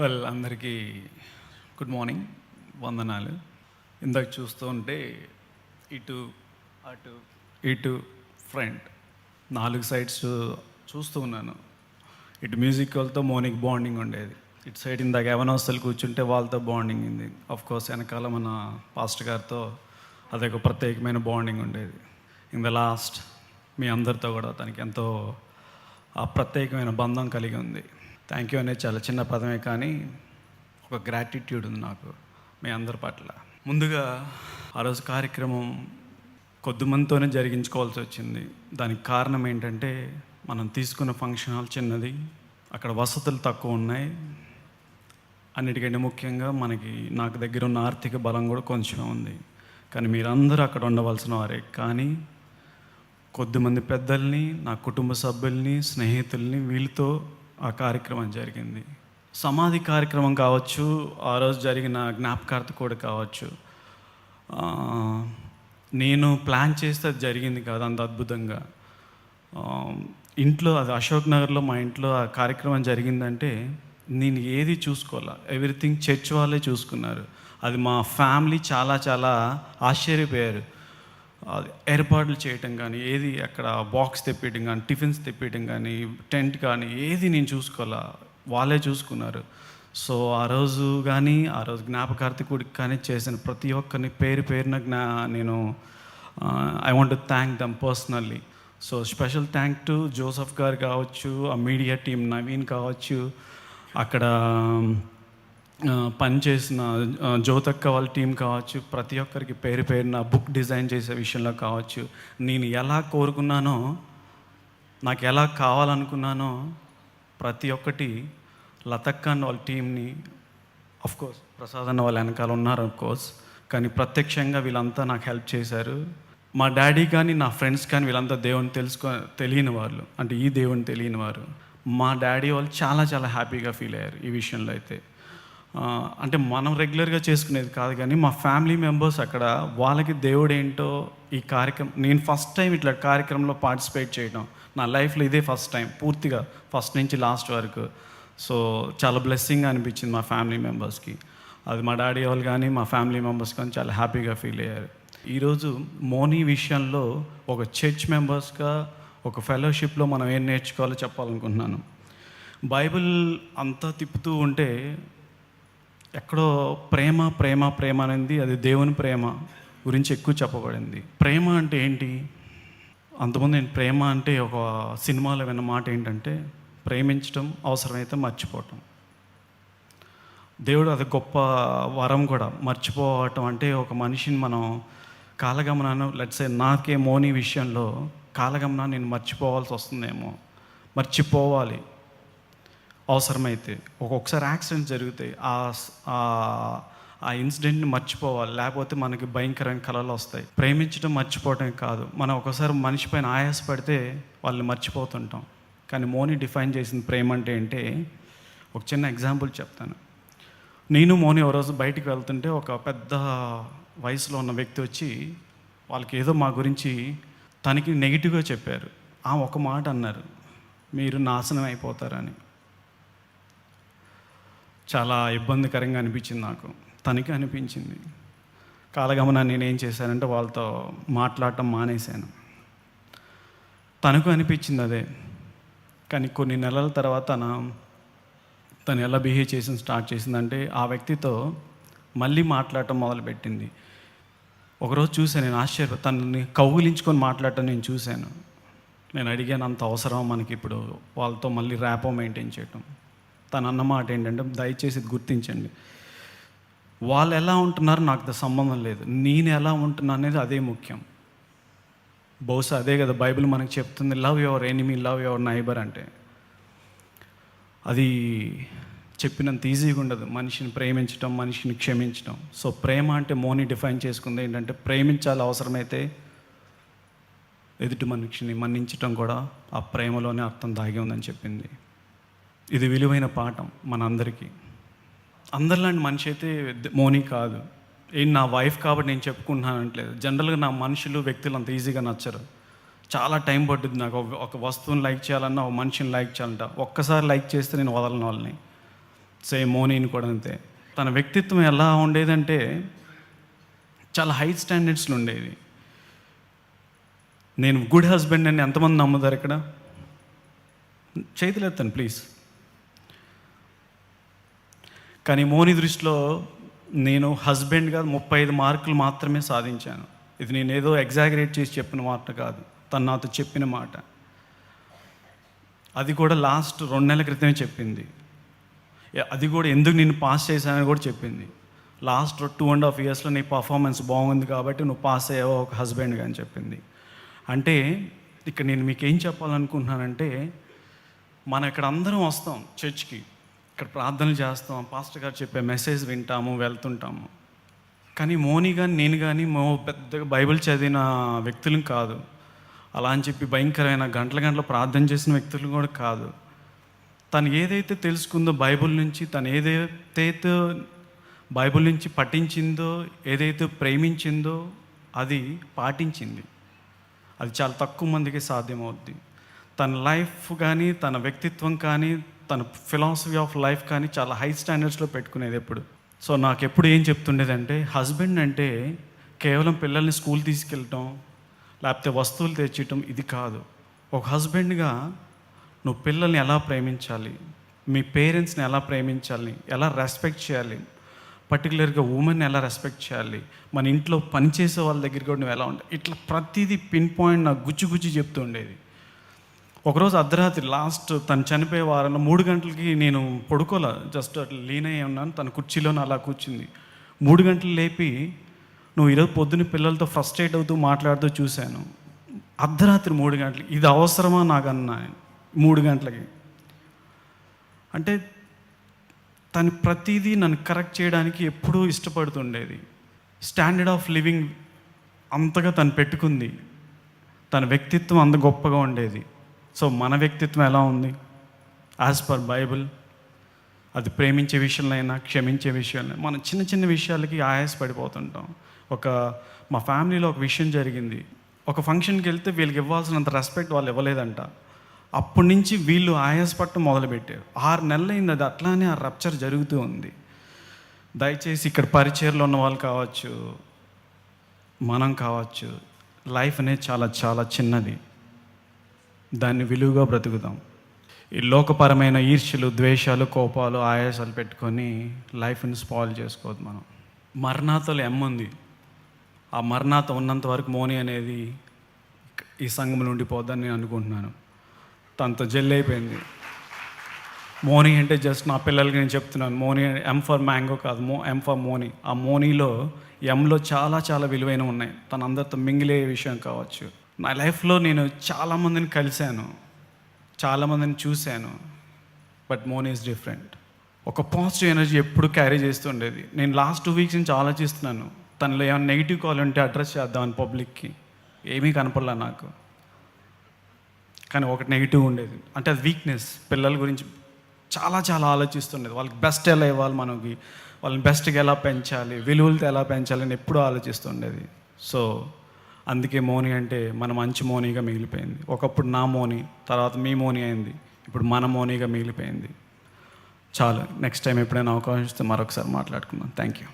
Well అందరికీ good morning వందనాలు. ఇందాక చూస్తూ ఉంటే ఇటు అటు ఇటు ఫ్రంట్ నాలుగు సైడ్స్ చూస్తూ ఉన్నాను. ఇటు మ్యూజిక్ వాళ్ళతో మోనిక్ బాండింగ్ ఉండేది. ఇటు సైడ్ ఇందాక ఎవనవస్తలు కూర్చుంటే వాళ్ళతో బాండింగ్ ఉంది. కోర్స్ వెనకాల మన పాస్టర్ గారితో అదొక ప్రత్యేకమైన బాండింగ్ ఉండేది. ఇన్ ద లాస్ట్ మీ అందరితో కూడా తనకి ఎంతో ఆ ప్రత్యేకమైన బంధం కలిగి ఉంది. థ్యాంక్ యూ అనేది చాలా చిన్న పదమే కానీ ఒక గ్రాటిట్యూడ్ ఉంది నాకు మీ అందరి పట్ల. ముందుగా ఆ రోజు కార్యక్రమం కొద్ది మందితోనే జరిగించుకోవాల్సి వచ్చింది. దానికి కారణం ఏంటంటే మనం తీసుకున్న ఫంక్షన్ హాల్ చిన్నది అక్కడ వసతులు తక్కువ ఉన్నాయి. అన్నిటికంటే ముఖ్యంగా మనకి నాకు దగ్గర ఉన్న ఆర్థిక బలం కూడా కొంచెం ఉంది. కానీ మీరందరూ అక్కడ ఉండవలసిన వారే. కానీ కొద్దిమంది పెద్దల్ని నా కుటుంబ సభ్యుల్ని స్నేహితుల్ని వీళ్ళతో ఆ కార్యక్రమం జరిగింది. సమాధి కార్యక్రమం కావచ్చు ఆ రోజు జరిగిన జ్ఞాపకార్థ కూడా కావచ్చు. నేను ప్లాన్ చేస్తే అది జరిగింది కాదు అంత అద్భుతంగా. ఇంట్లో అది అశోక్ నగర్లో మా ఇంట్లో ఆ కార్యక్రమం జరిగిందంటే నేను ఏది చూసుకోవాలా? ఎవ్రీథింగ్ చర్చ్ వాళ్ళే చూసుకున్నారు. అది మా ఫ్యామిలీ చాలా చాలా ఆశ్చర్యపోయారు. ఏర్పాట్లు చేయటం కానీ ఏది అక్కడ బాక్స్ తెప్పించడం కానీ టిఫిన్స్ తెప్పించడం కానీ టెంట్ కానీ ఏది నేను చూసుకోవాలా? వాళ్ళే చూసుకున్నారు. సో ఆ రోజు కానీ ఆ రోజు జ్ఞాపకార్థకుడికి కానీ చేసిన ప్రతి ఒక్కరిని పేరు పేరున జ్ఞా నేను I want thank them personally so special thank to Joseph garu కావచ్చు ఆ మీడియా టీం నవీన్ కావచ్చు అక్కడ పనిచేసిన జ్యోతక్క వాళ్ళ టీం కావచ్చు ప్రతి ఒక్కరికి పేరు పేరున బుక్ డిజైన్ చేసే విషయంలో కావచ్చు నేను ఎలా కోరుకున్నానో నాకు ఎలా కావాలనుకున్నానో ప్రతి ఒక్కటి లతక్క అన్న వాళ్ళ టీంని కోర్స్ ప్రసాద్ అన్న వాళ్ళ వెనకాల ఉన్నారు అఫ్ కోర్స్ కానీ ప్రత్యక్షంగా వీళ్ళంతా నాకు హెల్ప్ చేశారు. మా డాడీ కానీ నా ఫ్రెండ్స్ కానీ వీళ్ళంతా దేవుని తెలుసుకో తెలియని వాళ్ళు అంటే ఈ దేవుని తెలియని వారు. మా డాడీ వాళ్ళు చాలా చాలా హ్యాపీగా ఫీల్ అయ్యారు ఈ విషయంలో అయితే. అంటే మనం రెగ్యులర్గా చేసుకునేది కాదు కానీ మా ఫ్యామిలీ మెంబర్స్ అక్కడ వాళ్ళకి దేవుడు ఏంటో ఈ కార్యక్రమం నేను ఫస్ట్ టైం ఇట్లా కార్యక్రమంలో పార్టిసిపేట్ చేయడం నా లైఫ్లో ఇదే ఫస్ట్ టైం పూర్తిగా ఫస్ట్ నుంచి లాస్ట్ వరకు. సో చాలా బ్లెస్సింగ్ అనిపించింది మా ఫ్యామిలీ మెంబర్స్కి. అది మా డాడీ వాళ్ళు కానీ మా ఫ్యామిలీ మెంబర్స్ కానీ చాలా హ్యాపీగా ఫీల్ అయ్యారు. ఈరోజు మోనీ విషయంలో ఒక చర్చ్ మెంబర్స్గా ఒక ఫెలోషిప్లో మనం ఏం నేర్చుకోవాలో చెప్పాలనుకుంటున్నాను. బైబిల్ అంతా తిప్పుతూ ఉంటే ఎక్కడో ప్రేమ ప్రేమ ప్రేమ అనేది అది దేవుని ప్రేమ గురించి ఎక్కువ చెప్పబడింది. ప్రేమ అంటే ఏంటి? అంతకుముందు నేను ప్రేమ అంటే ఒక సినిమాలో విన్న మాట ఏంటంటే ప్రేమించడం అవసరమైతే మర్చిపోవటం. దేవుడు అది గొప్ప వరం కూడా. మర్చిపోవటం అంటే ఒక మనిషిని మనం కాలగమనాన్ని లెట్సే నాకే మోని విషయంలో కాలగమనాన్ని నేను మర్చిపోవాల్సి వస్తుందేమో. మర్చిపోవాలి. అవసరమైతే ఒక్కొక్కసారి యాక్సిడెంట్ జరుగుతాయి ఆ ఆ- ఆ ఇన్సిడెంట్ని మర్చిపోవాలి. లేకపోతే మనకి భయంకరమైన కళలు వస్తాయి. ప్రేమించడం మర్చిపోవటం కాదు. మనం ఒకసారి మనిషి పైన ఆయాసపడితే వాళ్ళని మర్చిపోతుంటాం. కానీ మోని డిఫైన్ చేసిన ప్రేమ అంటే ఏంటి ఒక చిన్న ఎగ్జాంపుల్ చెప్తాను. నేను మోని ఓ రోజు బయటికి వెళ్తుంటే ఒక పెద్ద వయసులో ఉన్న వ్యక్తి వచ్చి వాళ్ళకి ఏదో మా గురించి తనకి నెగిటివ్గా చెప్పారు. ఆ ఒక మాట అన్నారు. మీరు నాశనం అయిపోతారని. చాలా ఇబ్బందికరంగా అనిపించింది నాకు. తనకి అనిపించింది. కాలగమనాన్ని నేను ఏం చేశానంటే వాళ్ళతో మాట్లాడటం మానేశాను. తనకు అనిపించింది అదే. కానీ కొన్ని నెలల తర్వాత తన తను ఎలా బిహేవ్ చేసి స్టార్ట్ చేసిందంటే ఆ వ్యక్తితో మళ్ళీ మాట్లాడటం మొదలుపెట్టింది. ఒకరోజు చూశాను నేను ఆశ్చర్య తనని కౌగులించుకొని మాట్లాడటం నేను చూశాను. నేను అడిగాను అంత అవసరం మనకి ఇప్పుడు? వాళ్ళతో మళ్ళీ ర్యాపో మెయింటైన్ చేయటం. తను అన్నమాట ఏంటంటే దయచేసి ఇది గుర్తించండి. వాళ్ళు ఎలా ఉంటున్నారో నాకు సంబంధం లేదు. నేను ఎలా ఉంటున్నా అనేది అదే ముఖ్యం. బహుశా అదే కదా బైబిల్ మనకు చెప్తుంది love your enemy love your neighbour అంటే. అది చెప్పినంత ఈజీగా ఉండదు. మనిషిని ప్రేమించడం మనిషిని క్షమించడం సో ప్రేమ అంటే మోని డిఫైన్ చేసుకుంది ఏంటంటే ప్రేమించాలి అవసరమైతే ఎదుటి మనిషిని మన్నించడం కూడా ఆ ప్రేమలోనే అర్థం దాగి ఉందని చెప్పింది. ఇది విలువైన పాఠం మనందరికీ. అందరిలాంటి మనిషి అయితే మోనీ మోని కాదు. ఏం నా వైఫ్ కాబట్టి నేను చెప్పుకుంటున్నాను అంటలేదు జనరల్గా నా మనుషులు వ్యక్తులు అంత ఈజీగా నచ్చరు. చాలా టైం పడుతుంది నాకు. ఒక- వస్తువుని లైక్ చేయాలన్నా ఒక మనిషిని లైక్ చేయాలంట. ఒక్కసారి లైక్ చేస్తే నేను వదలను వాళ్ళని. సేమ్ మోనీని కూడా అంతే. తన వ్యక్తిత్వం ఎలా ఉండేదంటే చాలా హై స్టాండర్డ్స్లో ఉండేది. నేను గుడ్ హస్బెండ్ అని ఎంతమంది నమ్ముతారు ఇక్కడ చేతులెత్తాను ప్లీజ్. కానీ మోని దృష్టిలో నేను హస్బెండ్గా ముప్పై ఐదు మార్కులు మాత్రమే సాధించాను. ఇది నేను ఏదో ఎగ్జాగరేట్ చేసి చెప్పిన మాట కాదు. తను నాతో చెప్పిన మాట. అది కూడా లాస్ట్ రెండు నెలల క్రితమే చెప్పింది. అది కూడా ఎందుకు నేను పాస్ చేశానని కూడా చెప్పింది. లాస్ట్ టూ అండ్ హాఫ్ ఇయర్స్లో నీ పర్ఫార్మెన్స్ బాగుంది కాబట్టి నువ్వు పాస్ అయ్యావో ఒక హస్బెండ్గా అని చెప్పింది. అంటే ఇక్కడ నేను మీకు ఏం చెప్పాలనుకుంటున్నానంటే మనం ఇక్కడ అందరం వస్తాం చర్చ్కి ఇక్కడ ప్రార్థనలు చేస్తాం. పాస్టర్ గారు చెప్పే మెసేజ్ వింటాము వెళ్తుంటాము. కానీ మోని కానీ నేను కానీ మో పెద్దగా బైబిల్ చదివిన వ్యక్తులు కాదు. అలా అని చెప్పి భయంకరమైన గంటల గంటల ప్రార్థన చేసిన వ్యక్తులు కూడా కాదు. తను ఏదైతే తెలుసుకుందో బైబిల్ నుంచి తను ఏదైతే బైబిల్ నుంచి పఠించిందో ఏదైతే ప్రేమించిందో అది పాటించింది. అది చాలా తక్కువ మందికి సాధ్యమవుద్ది. తన లైఫ్ కానీ తన వ్యక్తిత్వం కానీ తన ఫిలాసఫీ ఆఫ్ లైఫ్ కానీ చాలా హై స్టాండర్డ్స్లో పెట్టుకునేది ఎప్పుడు. సో నాకు ఎప్పుడు ఏం చెప్తుండేదంటే హస్బెండ్ అంటే కేవలం పిల్లల్ని స్కూల్ తీసుకెళ్ళటం లేకపోతే వస్తువులు తెచ్చటం ఇది కాదు. ఒక హస్బెండ్గా నువ్వు పిల్లల్ని ఎలా ప్రేమించాలి? మీ పేరెంట్స్ని ఎలా ప్రేమించాలి? ఎలా రెస్పెక్ట్ చేయాలి? పర్టికులర్గా ఉమెన్ ఎలా రెస్పెక్ట్ చేయాలి? మన ఇంట్లో పనిచేసే వాళ్ళ దగ్గర కూడా నువ్వు ఎలా ఉండాలి ఇట్లా ప్రతిదీ పిన్ పాయింట్ నాకు గుచ్చి గుచ్చి చెప్తూ ఉండేది. ఒకరోజు అర్ధరాత్రి లాస్ట్ తను చనిపోయే వారంలో మూడు గంటలకి నేను పడుకోలే జస్ట్ అట్లా లీన్ అయ్యి ఉన్నాను. తన కుర్చీలోనే అలా కూర్చుంది. మూడు గంటలు లేపి నువ్వు ఈరోజు పొద్దున్న పిల్లలతో ఫ్రస్ట్రేట్ అవుతూ మాట్లాడుతూ చూశాను. అర్ధరాత్రి మూడు గంటలకి. ఇది అవసరమా నాకు అన్నా మూడు గంటలకి. అంటే తను ప్రతిదీ నన్ను కరెక్ట్ చేయడానికి ఎప్పుడూ ఇష్టపడుతుండేది. స్టాండర్డ్ ఆఫ్ లివింగ్ అంతగా తను పెట్టుకుంది. తన వ్యక్తిత్వం అంత గొప్పగా ఉండేది. సో మన వ్యక్తిత్వం ఎలా ఉంది? యాజ్ పర్ బైబిల్ అది ప్రేమించే విషయంలో అయినా క్షమించే విషయంలో మనం చిన్న చిన్న విషయాలకి ఆయాస పడిపోతుంటాం ఒక మా ఫ్యామిలీలో ఒక విషయం జరిగింది. ఒక ఫంక్షన్కి వెళ్తే వీళ్ళకి ఇవ్వాల్సినంత రెస్పెక్ట్ వాళ్ళు ఇవ్వలేదంట. అప్పటి నుంచి వీళ్ళు ఆయాసపట్టం మొదలుపెట్టారు. ఆరు నెలలు అయింది అది అట్లానే ఆ రప్చర్ జరుగుతూ ఉంది. దయచేసి ఇక్కడ పరిచయలో ఉన్న వాళ్ళు కావచ్చు మనం కావచ్చు లైఫ్ అనేది చాలా చాలా చిన్నది. దాన్ని విలువగా బ్రతుకుదాం. ఈ లోకపరమైన ఈర్ష్యలు ద్వేషాలు కోపాలు ఆయాసాలు పెట్టుకొని లైఫ్ని స్పాయిల్ చేసుకోవద్దు మనం. మరణాతలు ఎమ్ముంది ఆ మరణాత ఉన్నంత వరకు మోని అనేది ఈ సంఘంలో ఉండిపోద్దని నేను అనుకుంటున్నాను. తనతో జెల్ అయిపోయింది. మోనీ అంటే జస్ట్ నా పిల్లలకి నేను చెప్తున్నాను. మోనీ ఎం ఫర్ మ్యాంగో కాదు. మో ఎం ఫర్ మోని. ఆ మోనీలో ఎంలో చాలా చాలా విలువైన ఉన్నాయి. తన అందరితో మింగిలే విషయం కావచ్చు. నా లైఫ్లో నేను చాలామందిని కలిశాను. చాలామందిని చూశాను. బట్ మోన్ ఈజ్ డిఫరెంట్ ఒక పాజిటివ్ ఎనర్జీ ఎప్పుడు క్యారీ చేస్తుండేది నేను లాస్ట్ టూ వీక్స్ నుంచి ఆలోచిస్తున్నాను. తనలో ఏమైనా నెగిటివ్ కాల్ ఉంటే అడ్రస్ చేద్దామని పబ్లిక్కి ఏమీ కనపడలే నాకు. కానీ ఒకటి నెగిటివ్ ఉండేది. అంటే అది వీక్నెస్ పిల్లల గురించి చాలా చాలా ఆలోచిస్తుండేది. వాళ్ళకి బెస్ట్ ఎలా ఇవ్వాలి మనకి? వాళ్ళని బెస్ట్గా ఎలా పెంచాలి? విలువలతో ఎలా పెంచాలి అని ఎప్పుడూ ఆలోచిస్తుండేది. సో అందుకే మోని అంటే మన మంచి మోనీగా మిగిలిపోయింది. ఒకప్పుడు నా మోని తర్వాత మీ మోని అయింది. ఇప్పుడు మన మోనీగా మిగిలిపోయింది. చాలు నెక్స్ట్ టైం ఎప్పుడైనా అవకాశం ఇస్తే మరొకసారి మాట్లాడుకుందాం. Thank you